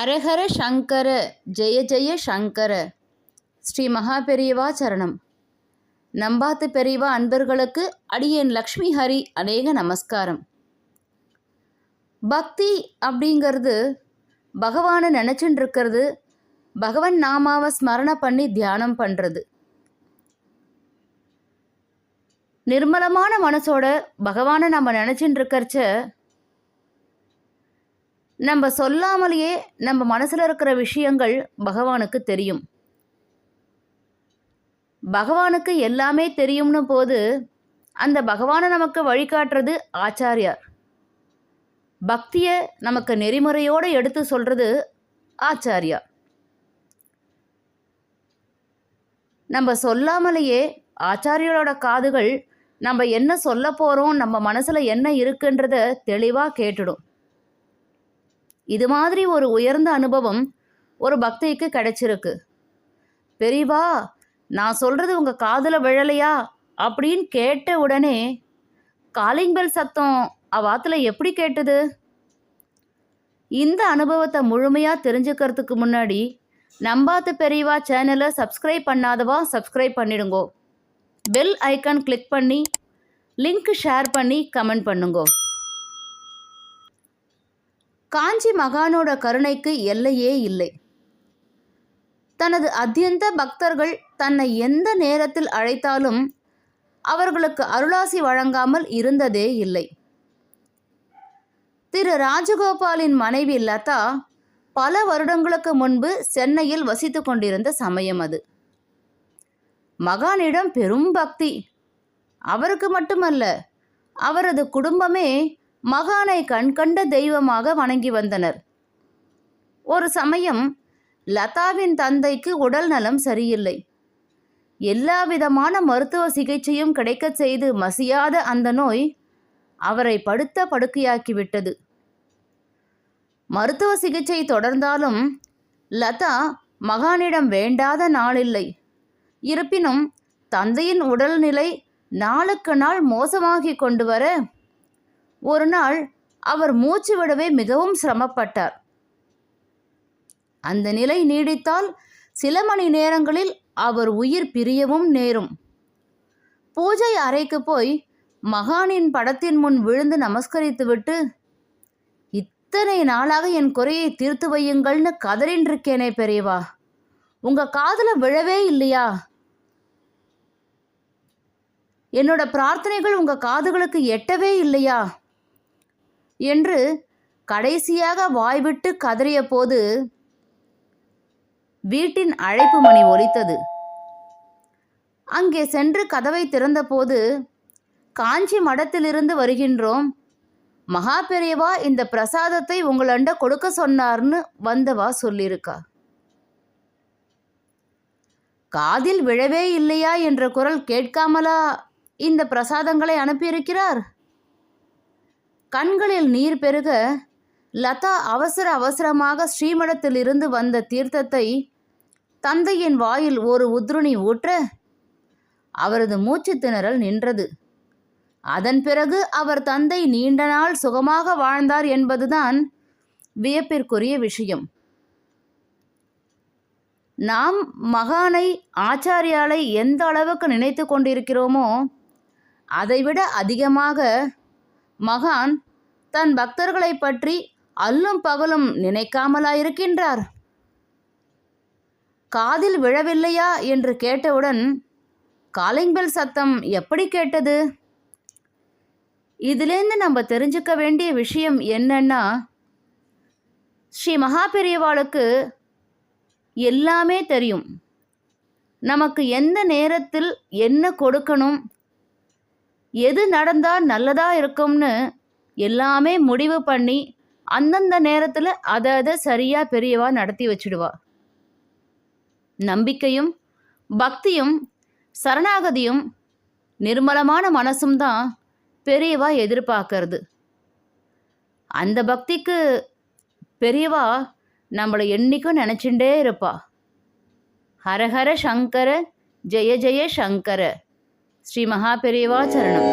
ஹரஹர சங்கர ஜெய ஜெய சங்கர. ஸ்ரீ மகா பெரியவா சரணம். நம்பாத்து பெரியவா அன்பர்களுக்கு அடியேன் லக்ஷ்மி ஹரி அநேக நமஸ்காரம். பக்தி அப்படிங்கிறது பகவானை நினச்சின்னு இருக்கிறது பகவன் நாமாவை ஸ்மரண பண்ணி தியானம் பண்ணுறது நிர்மலமான மனசோட பகவானை நம்ம நினச்சின்னு இருக்கறச்ச நம்ம சொல்லாமலேயே நம்ம மனசில் இருக்கிற விஷயங்கள் பகவானுக்கு தெரியும். பகவானுக்கு எல்லாமே தெரியும்னு போது அந்த பகவானை நமக்கு வழிகாட்டுறது ஆச்சாரியார். பக்தியை நமக்கு நெறிமுறையோடு எடுத்து சொல்கிறது ஆச்சாரியா நம்ம சொல்லாமலேயே ஆச்சாரியோட காதுகள் நம்ம என்ன சொல்ல போகிறோம் நம்ம மனசில் என்ன இருக்குன்றத தெளிவாக கேட்டுடும். இது மாதிரி ஒரு உயர்ந்த அனுபவம் ஒரு பக்திக்கு கிடைச்சிருக்கு. பெரியவா நான் சொல்கிறது உங்கள் காதில் விழலையா? அப்படின்னு கேட்ட உடனே காலிங் பெல் சத்தம் அவாத்தில் எப்படி கேட்டது? இந்த அனுபவத்தை முழுமையாக தெரிஞ்சுக்கிறதுக்கு முன்னாடி நம்பாத்து பெரியவா சேனலை சப்ஸ்கிரைப் பண்ணாதவா சப்ஸ்கிரைப் பண்ணிடுங்கோ. பெல் ஐக்கான் கிளிக் பண்ணி லிங்க் ஷேர் பண்ணி கமெண்ட் பண்ணுங்கோ. காஞ்சி மகானோட கருணைக்கு எல்லையே இல்லை. தனது அத்தியந்த பக்தர்கள் தன்னை எந்த நேரத்தில் அழைத்தாலும் அவர்களுக்கு அருளாசி வழங்காமல் இருந்ததே இல்லை. திரு ராஜகோபாலின் மனைவி லதா பல வருடங்களுக்கு முன்பு சென்னையில் வசித்து கொண்டிருந்த சமயம் அது. மகானிடம் பெரும் பக்தி. அவருக்கு மட்டுமல்ல அவரது குடும்பமே மகானை கண்கண்ட தெய்வமாக வணங்கி வந்தனர். ஒரு சமயம் லதாவின் தந்தைக்கு உடல் நலம் சரியில்லை. எல்லா விதமான மருத்துவ சிகிச்சையும் கிடைக்கச் செய்து மசியாத அந்த நோய் அவரை படுத்த படுக்கையாக்கிவிட்டது மருத்துவ சிகிச்சை தொடர்ந்தாலும் லதா மகானிடம் வேண்டாத நாளில்லை. இருப்பினும் தந்தையின் உடல்நிலை நாளுக்கு நாள் மோசமாகி கொண்டு வர ஒரு நாள் அவர் மூச்சு விடவே மிகவும் சிரமப்பட்டார். அந்த நிலை நீடித்தால் சில மணி நேரங்களில் அவர் உயிர் பிரியவும் நேரும். பூஜை அறைக்கு போய் மகானின் படத்தின் முன் விழுந்து நமஸ்கரித்துவிட்டு இத்தனை நாளாக என் குறையை தீர்த்து வையுங்கள்னு கதறின் இருக்கேனே பெரியவா. உங்க காதல விழவே இல்லையா? என்னோட பிரார்த்தனைகள் உங்க காதுகளுக்கு எட்டவே இல்லையா? என்று கடைசியாக வாய்விட்டு கதறிய போது வீட்டின் அழைப்பு மணி ஒலித்தது. அங்கே சென்று கதவை திறந்தபோது காஞ்சி மடத்திலிருந்து வருகின்றோம். மகா பெரியவா இந்த பிரசாதத்தை உங்களண்ட கொடுக்க சொன்னார்னு வந்தவா சொல்லியிருக்கா. காதில் விழவே இல்லையா என்ற குரல் கேட்காமலா இந்த பிரசாதங்களை அனுப்பியிருக்கிறார்? கண்களில் நீர் பெருக லதா அவசர அவசரமாக ஸ்ரீமடத்திலிருந்து வந்த தீர்த்தத்தை தந்தையின் வாயில் ஒரு உத்ருணி ஊற்ற அவரது மூச்சு திணறல் நின்றது. அதன் பிறகு அவர் தந்தை நீண்ட நாள் சுகமாக வாழ்ந்தார் என்பதுதான் வியப்பிற்குரிய விஷயம். நாம் மகானை ஆச்சாரியாலை எந்த அளவுக்கு நினைத்து கொண்டிருக்கிறோமோ அதைவிட அதிகமாக மகான் தன் பக்தர்களை பற்றி அல்லும் பகலும் நினைக்காமலா இருக்கின்றார் காதில் விழவில்லையா என்று கேட்டவுடன் காலிங் பெல் சத்தம் எப்படி கேட்டது? இதுலேருந்து நம்ம தெரிஞ்சுக்க வேண்டிய விஷயம் என்னன்னா ஸ்ரீ மகா பெரியவாளுக்கு எல்லாமே தெரியும். நமக்கு எந்த நேரத்தில் என்ன கொடுக்கணும் எது நடந்தால் நல்லதாக இருக்கும்னு எல்லாமே முடிவு பண்ணி அந்தந்த நேரத்தில் அதை அதை சரியாக பெரியவா நடத்தி வச்சுடுவா. நம்பிக்கையும் பக்தியும் சரணாகதியும் நிர்மலமான மனசும் தான் பெரியவா எதிர்பார்க்கறது. அந்த பக்திக்கு பெரியவா நம்மளை என்றைக்கும் நினச்சிண்டே இருப்பா. ஹரஹர சங்கர ஜெய ஜெய சங்கர. ஸ்ரீ மகா பெரியவா சரணம்